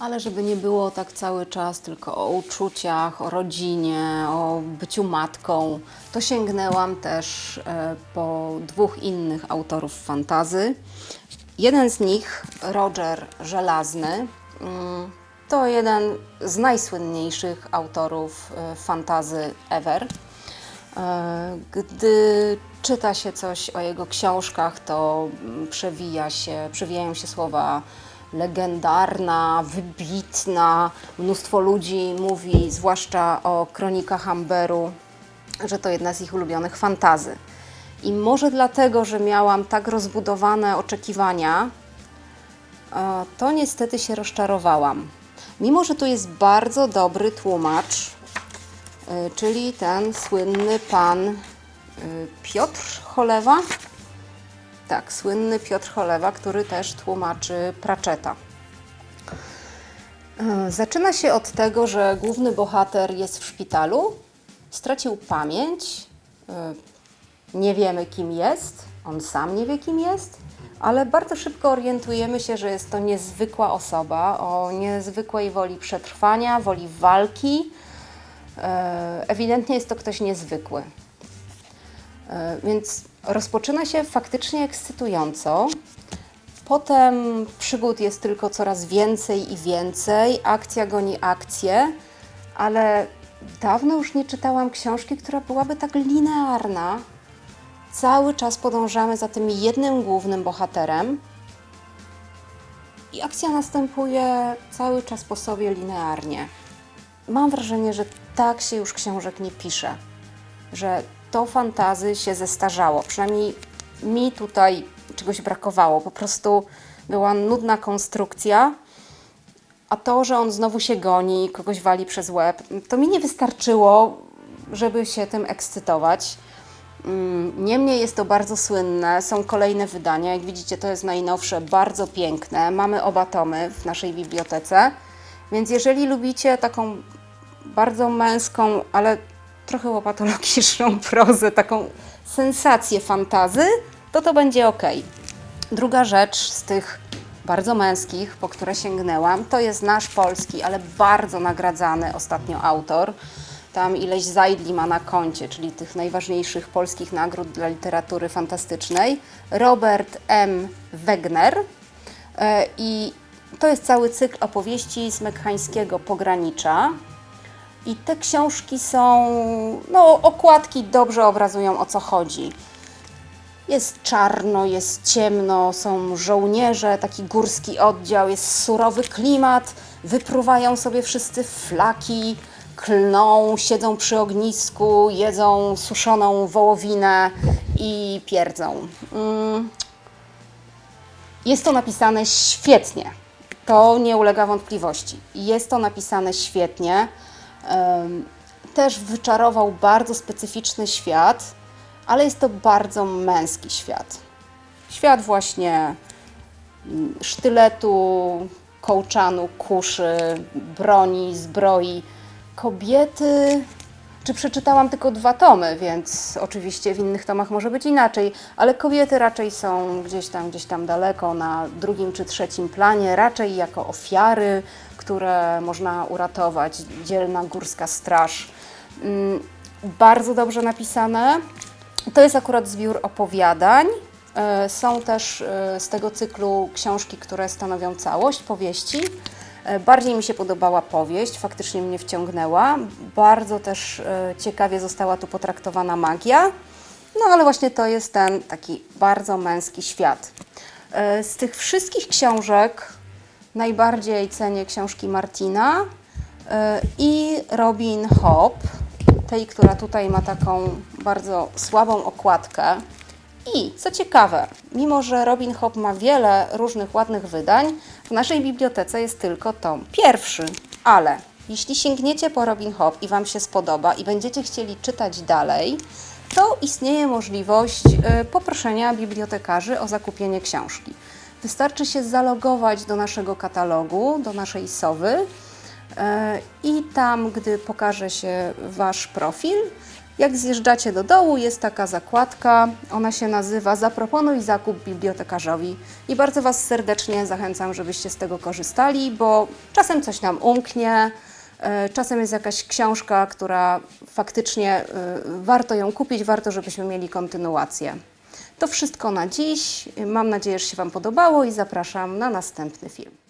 Ale żeby nie było tak cały czas tylko o uczuciach, o rodzinie, o byciu matką, to sięgnęłam też e, po dwóch innych autorów fantazy. Jeden z nich, Roger Żelazny, mm, to jeden z najsłynniejszych autorów e, fantazy ever. E, Gdy czyta się coś o jego książkach, to mm, przewija się, przewijają się słowa legendarna, wybitna. Mnóstwo ludzi mówi, zwłaszcza o kronikach Amberu, że to jedna z ich ulubionych fantazy. I może dlatego, że miałam tak rozbudowane oczekiwania, e, to niestety się rozczarowałam. Mimo, że tu jest bardzo dobry tłumacz, y, czyli ten słynny pan y, Piotr Cholewa. Tak, słynny Piotr Cholewa, który też tłumaczy Pratchetta. Y, Zaczyna się od tego, że główny bohater jest w szpitalu, stracił pamięć, y, nie wiemy kim jest, on sam nie wie kim jest, ale bardzo szybko orientujemy się, że jest to niezwykła osoba o niezwykłej woli przetrwania, woli walki. E, Ewidentnie jest to ktoś niezwykły. E, Więc rozpoczyna się faktycznie ekscytująco. Potem przygód jest tylko coraz więcej i więcej, akcja goni akcję, ale dawno już nie czytałam książki, która byłaby tak linearna. Cały czas podążamy za tym jednym głównym bohaterem i akcja następuje cały czas po sobie linearnie. Mam wrażenie, że tak się już książek nie pisze, że to fantazy się zestarzało. Przynajmniej mi tutaj czegoś brakowało. Po prostu była nudna konstrukcja, a to, że on znowu się goni, kogoś wali przez łeb, to mi nie wystarczyło, żeby się tym ekscytować. Mm, Niemniej jest to bardzo słynne, są kolejne wydania. Jak widzicie, to jest najnowsze, bardzo piękne. Mamy oba tomy w naszej bibliotece. Więc jeżeli lubicie taką bardzo męską, ale trochę łopatologiczną prozę, taką sensację fantazy, to to będzie ok. Druga rzecz z tych bardzo męskich, po które sięgnęłam, to jest nasz polski, ale bardzo nagradzany ostatnio autor. Tam ileś zajdli ma na koncie, czyli tych najważniejszych polskich nagród dla literatury fantastycznej. Robert M. Wegner. E, I to jest cały cykl opowieści z mekhańskiego pogranicza. I te książki są, no okładki dobrze obrazują o co chodzi. Jest czarno, jest ciemno, są żołnierze, taki górski oddział, jest surowy klimat, wypruwają sobie wszyscy flaki, klną, siedzą przy ognisku, jedzą suszoną wołowinę i pierdzą. Mm. Jest to napisane świetnie. To nie ulega wątpliwości. Jest to napisane świetnie. Też wyczarował bardzo specyficzny świat, ale jest to bardzo męski świat. Świat właśnie mm, sztyletu, kołczanu, kuszy, broni, zbroi. Kobiety. Czy przeczytałam tylko dwa tomy, więc oczywiście w innych tomach może być inaczej, ale kobiety raczej są gdzieś tam, gdzieś tam daleko, na drugim czy trzecim planie, raczej jako ofiary, które można uratować. Dzielna górska straż. Mm, Bardzo dobrze napisane. To jest akurat zbiór opowiadań. E, Są też e, z tego cyklu książki, które stanowią całość, powieści. E, Bardziej mi się podobała powieść, faktycznie mnie wciągnęła. Bardzo też e, ciekawie została tu potraktowana magia. No ale właśnie to jest ten taki bardzo męski świat. E, Z tych wszystkich książek najbardziej cenię książki Martina i Robin Hobb, tej, która tutaj ma taką bardzo słabą okładkę. I co ciekawe, mimo że Robin Hobb ma wiele różnych ładnych wydań, w naszej bibliotece jest tylko tom pierwszy. Ale jeśli sięgniecie po Robin Hobb i Wam się spodoba i będziecie chcieli czytać dalej, to istnieje możliwość y, poproszenia bibliotekarzy o zakupienie książki. Wystarczy się zalogować do naszego katalogu, do naszej sowy y, i tam, gdy pokaże się Wasz profil, Jak zjeżdżacie do dołu, jest taka zakładka, ona się nazywa Zaproponuj zakup bibliotekarzowi i bardzo Was serdecznie zachęcam, żebyście z tego korzystali, bo czasem coś nam umknie, e, czasem jest jakaś książka, która faktycznie e, warto ją kupić, warto, żebyśmy mieli kontynuację. To wszystko na dziś. Mam nadzieję, że się Wam podobało i zapraszam na następny film.